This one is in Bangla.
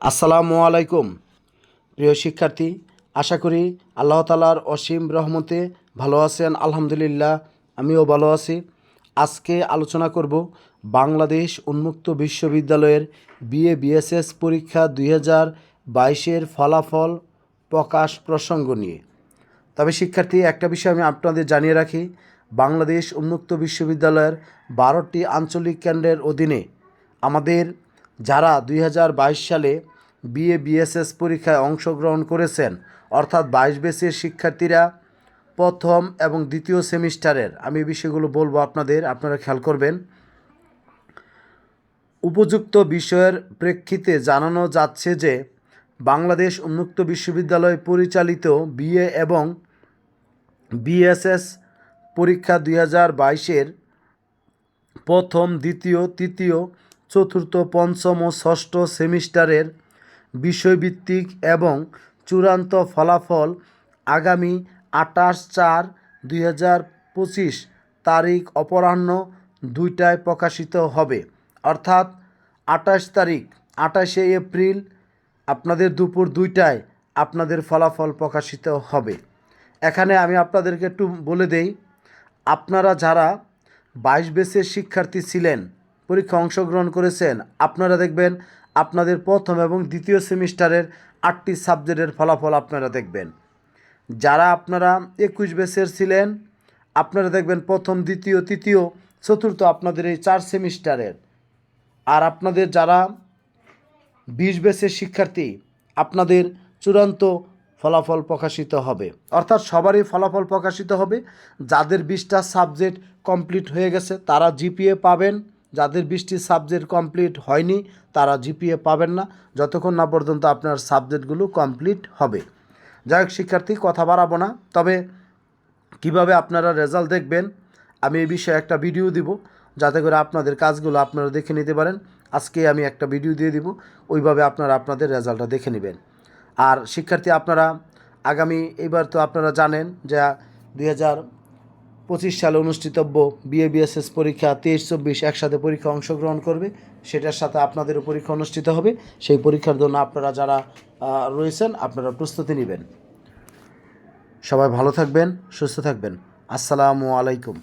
আসসালামু আলাইকুম। প্রিয় শিক্ষার্থী, আশা করি আল্লাহ তালার অসীম রহমতে ভালো আছেন, আলহামদুলিল্লাহ, আমিও ভালো আছি। আজকে আলোচনা করব বাংলাদেশ উন্মুক্ত বিশ্ববিদ্যালয়ের বিএ, বিএসএস পরীক্ষা দুই হাজার বাইশের ফলাফল প্রকাশ প্রসঙ্গ নিয়ে। তবে শিক্ষার্থী, একটা বিষয় আমি আপনাদের জানিয়ে রাখি, বাংলাদেশ উন্মুক্ত বিশ্ববিদ্যালয়ের বারোটি আঞ্চলিক কেন্দ্রের অধীনে আমাদের যারা দুই হাজার বাইশ সালে বিএ, বিএসএস পরীক্ষায় অংশগ্রহণ করেছেন, অর্থাৎ বাইশ বেসের শিক্ষার্থীরা প্রথম এবং দ্বিতীয় সেমিস্টারের, আমি বিষয়গুলো বলব আপনাদের, আপনারা খেয়াল করবেন। উপযুক্ত বিষয়ের প্রেক্ষিতে জানানো যাচ্ছে যে, বাংলাদেশ উন্মুক্ত বিশ্ববিদ্যালয় পরিচালিত বিএ এবং বিএসএস পরীক্ষা দুই হাজার বাইশের প্রথম, দ্বিতীয়, তৃতীয় চতুর্থ, পঞ্চম ও ষষ্ঠ সেমিস্টারের বিষয়ভিত্তিক এবং চূড়ান্ত ফলাফল আগামী আঠাশ চার দুই তারিখ অপরাহ্ন দুইটায় প্রকাশিত হবে। অর্থাৎ আঠাশ তারিখ, আঠাশে এপ্রিল আপনাদের দুপুর দুইটায় আপনাদের ফলাফল প্রকাশিত হবে। এখানে আমি আপনাদেরকে একটু বলে দেই, আপনারা যারা বাইশ বেসের শিক্ষার্থী ছিলেন পরীক্ষা অংশগ্রহণ করেছেন। আপনারা দেখবেন, আপনাদের প্রথম এবং দ্বিতীয় সেমিস্টারের আটটি সাবজেক্টের ফলাফল আপনারা দেখবেন। যারা আপনারা একুশ বেসের ছিলেন, আপনারা দেখবেন প্রথম, দ্বিতীয়, তৃতীয়, চতুর্থ আপনাদের এই চার সেমিস্টারের। আর আপনাদের যারা বিশ বেসের শিক্ষার্থী, আপনাদের চূড়ান্ত ফলাফল প্রকাশিত হবে। অর্থাৎ সবারই ফলাফল প্রকাশিত হবে। যাদের বিশটা সাবজেক্ট কমপ্লিট হয়ে গেছে, তারা জিপিএ পাবেন। যাদের বিশটি সাবজেক্ট কমপ্লিট হয়নি, তারা জিপিএ পাবেন না। যতক্ষণ না পর্যন্ত আপনার সাবজেক্টগুলো কমপ্লিট হবে। যাই হোক, শিক্ষার্থী, কথা বাড়াবো না। তবে কীভাবে আপনারা রেজাল্ট দেখবেন, আমি এই বিষয়ে একটা ভিডিও দিব, যাতে করে আপনাদের কাজগুলো আপনারা দেখে নিতে পারেন। আজকে আমি একটা ভিডিও দিয়ে দিব, ওইভাবে আপনারা আপনাদের রেজাল্টটা দেখে নেবেন। আর শিক্ষার্থী, আপনারা আগামী, এবার তো আপনারা জানেন যে দুই হাজার পঁচিশ সালে অনুষ্ঠিতব্য বিএ বিএসএস পরীক্ষা তেইশ, চব্বিশ একসাথে পরীক্ষা অংশগ্রহণ করবে। সেটার সাথে আপনাদেরও পরীক্ষা অনুষ্ঠিত হবে। সেই পরীক্ষার জন্য আপনারা যারা রয়েছেন, আপনারা প্রস্তুতি নেবেন। সবাই ভালো থাকবেন, সুস্থ থাকবেন। আসসালামু আলাইকুম।